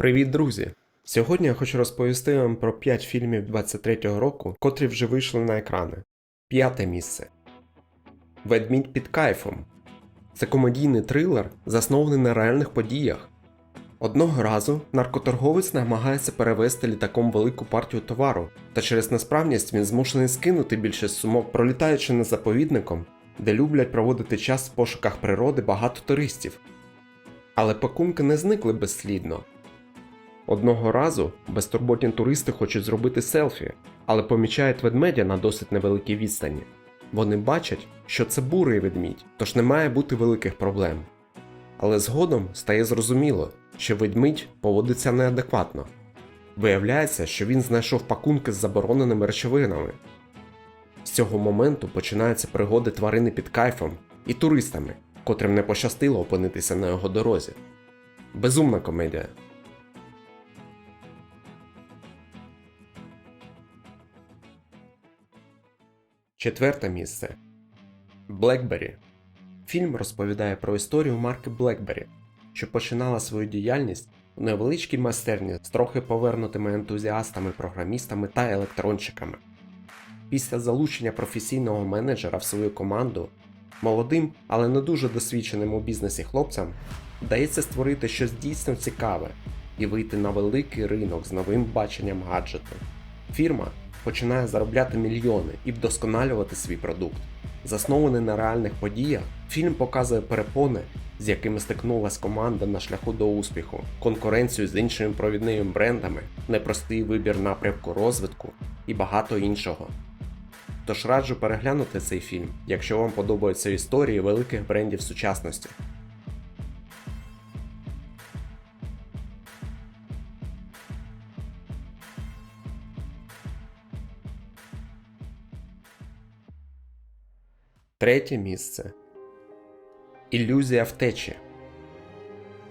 Привіт, друзі! Сьогодні я хочу розповісти вам про 5 фільмів 23-го року, котрі вже вийшли на екрани. П'яте місце. Ведмідь під кайфом. Це комедійний трилер, заснований на реальних подіях. Одного разу наркоторговець намагається перевезти літаком велику партію товару, та через несправність він змушений скинути більшість сумок, пролітаючи над заповідником, де люблять проводити час в пошуках природи багато туристів. Але пакунки не зникли безслідно. Одного разу безтурботні туристи хочуть зробити селфі, але помічають ведмедя на досить невеликій відстані. Вони бачать, що це бурий ведмідь, тож не має бути великих проблем. Але згодом стає зрозуміло, що ведмідь поводиться неадекватно. Виявляється, що він знайшов пакунки з забороненими речовинами. З цього моменту починаються пригоди тварини під кайфом і туристами, котрим не пощастило опинитися на його дорозі. Безумна комедія. Четверте місце. Блекбері. Фільм розповідає про історію марки Блекбері, що починала свою діяльність у невеличкій майстерні з трохи повернутими ентузіастами, програмістами та електронщиками. Після залучення професійного менеджера в свою команду, молодим, але не дуже досвідченим у бізнесі хлопцям вдається створити щось дійсно цікаве і вийти на великий ринок з новим баченням гаджету. Фірма починає заробляти мільйони і вдосконалювати свій продукт. Заснований на реальних подіях, фільм показує перепони, з якими стикнулась команда на шляху до успіху, конкуренцію з іншими провідними брендами, непростий вибір напрямку розвитку і багато іншого. Тож раджу переглянути цей фільм, якщо вам подобаються історії великих брендів сучасності. Третє місце. Ілюзія втечі.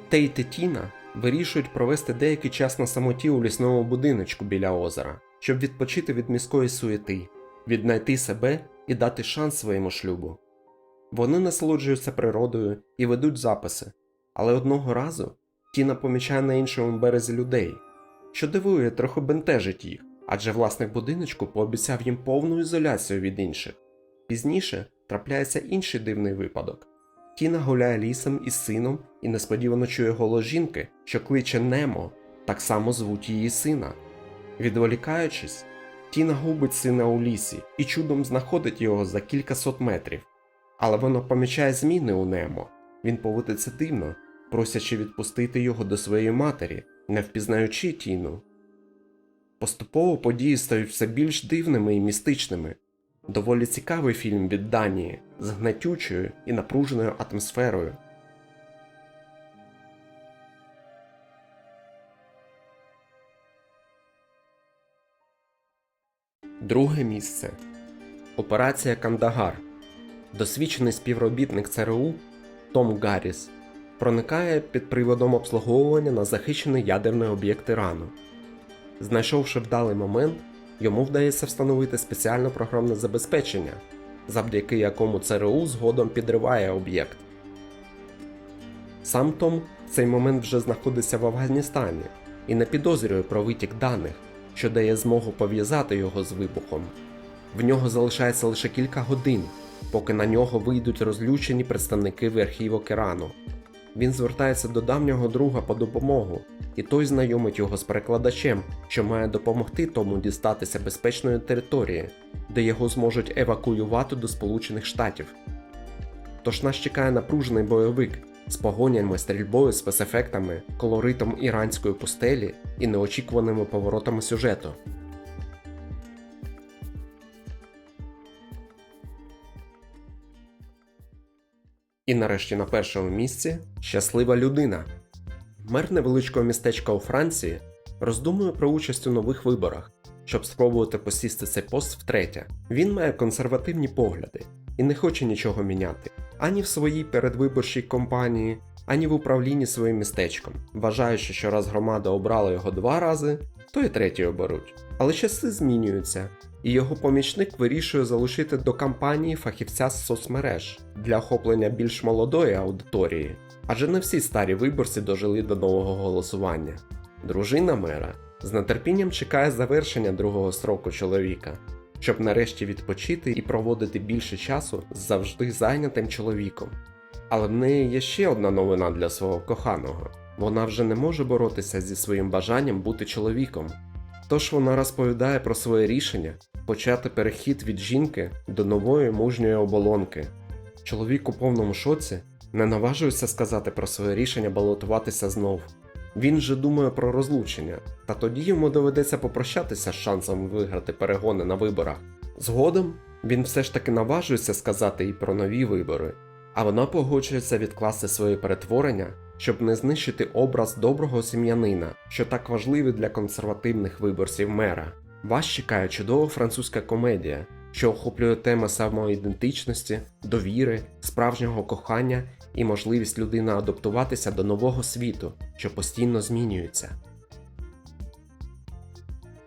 Тейт і Тіна вирішують провести деякий час на самоті у лісному будиночку біля озера, щоб відпочити від міської суєти, віднайти себе і дати шанс своєму шлюбу. Вони насолоджуються природою і ведуть записи, але одного разу Тіна помічає на іншому березі людей, що дивує, трохи бентежить їх, адже власник будиночку пообіцяв їм повну ізоляцію від інших. Пізніше трапляється інший дивний випадок. Тіна гуляє лісом із сином і несподівано чує голос жінки, що кличе Немо, так само звуть її сина. Відволікаючись, Тіна губить сина у лісі і чудом знаходить його за кількасот метрів. Але вона помічає зміни у Немо. Він поводиться дивно, просячи відпустити його до своєї матері, не впізнаючи Тіну. Поступово події стають все більш дивними і містичними. Доволі цікавий фільм від Данії з гнатючою і напруженою атмосферою. Друге місце. Операція Кандагар. Досвідчений співробітник ЦРУ Том Гарріс проникає під приводом обслуговування на захищений ядерний об'єкт Ірану. Знайшовши вдалий момент, йому вдається встановити спеціальне програмне забезпечення, завдяки якому ЦРУ згодом підриває об'єкт. Сам Том в цей момент вже знаходиться в Афганістані і не підозрює про витік даних, що дає змогу пов'язати його з вибухом. В нього залишається лише кілька годин, поки на нього вийдуть розлючені представники верхівок Ірану. Він звертається до давнього друга по допомогу, і той знайомить його з перекладачем, що має допомогти тому дістатися безпечної території, де його зможуть евакуювати до Сполучених Штатів. Тож нас чекає напружений бойовик з погонями, стрільбою, спецефектами, колоритом іранської пустелі і неочікуваними поворотами сюжету. І нарешті на першому місці щаслива людина. Мер невеличкого містечка у Франції роздумує про участь у нових виборах, щоб спробувати посісти цей пост втретє. Він має консервативні погляди і не хоче нічого міняти ані в своїй передвиборчій кампанії, ані в управлінні своїм містечком, вважаючи, що раз громада обрала його два рази, то і третій оберуть. Але часи змінюються, і його помічник вирішує залучити до кампанії фахівця з соцмереж для охоплення більш молодої аудиторії, адже не всі старі виборці дожили до нового голосування. Дружина мера з нетерпінням чекає завершення другого строку чоловіка, щоб нарешті відпочити і проводити більше часу з завжди зайнятим чоловіком. Але в неї є ще одна новина для свого коханого. Вона вже не може боротися зі своїм бажанням бути чоловіком. Тож вона розповідає про своє рішення почати перехід від жінки до нової мужньої оболонки. Чоловік у повному шоці не наважується сказати про своє рішення балотуватися знов. Він вже думає про розлучення, та тоді йому доведеться попрощатися з шансом виграти перегони на виборах. Згодом він все ж таки наважується сказати і про нові вибори, а вона погоджується відкласти своє перетворення, щоб не знищити образ доброго сім'янина, що так важливий для консервативних виборців мера. Вас чекає чудова французька комедія, що охоплює теми самоідентичності, довіри, справжнього кохання і можливість людини адаптуватися до нового світу, що постійно змінюється.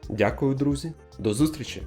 Дякую, друзі. До зустрічі!